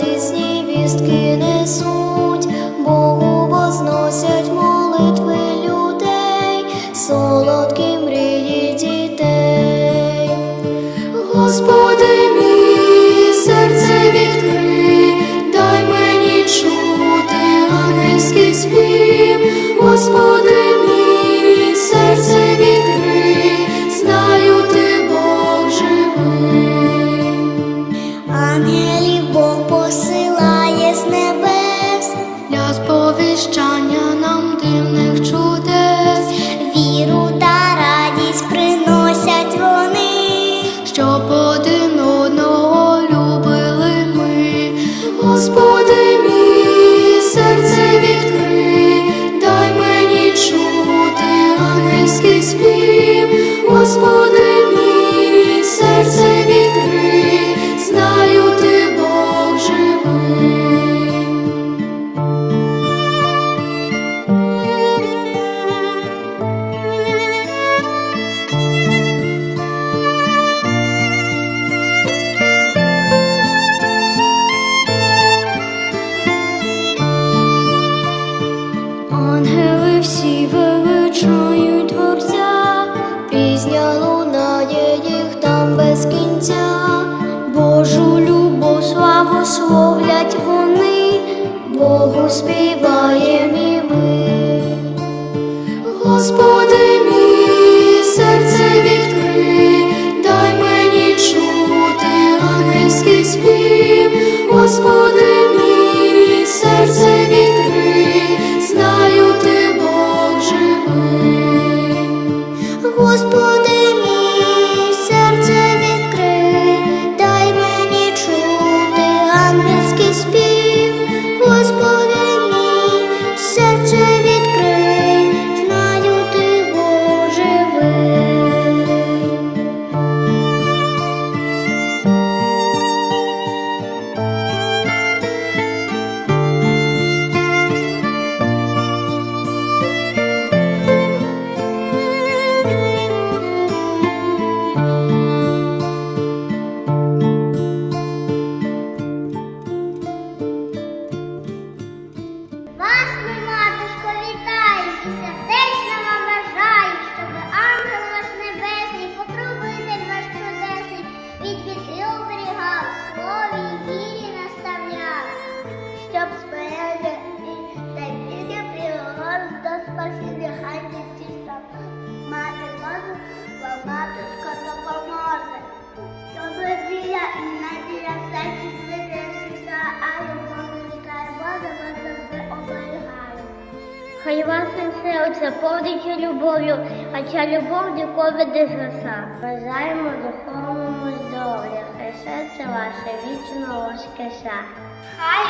радісні вістки несуть, Богу возносять молитви людей, солодкі. Славу словлять вони, Богу співаєм і ми. Господи мій, серце відкрий, дай мені чути ангельський спів. Господи мій, серце відкрий, знаю ти Бог живий. Господи хай. Мати Божу, вам матушка допоможе, щоб віра і надія серці зведеться, а любовничка Божа вас завжди оберігає. Хай ваше серце повниться любов'ю, а ця любов ніколи не згаса. Бажаємо духовному здоров'я, хай серце ваше вічно воскреса. Хай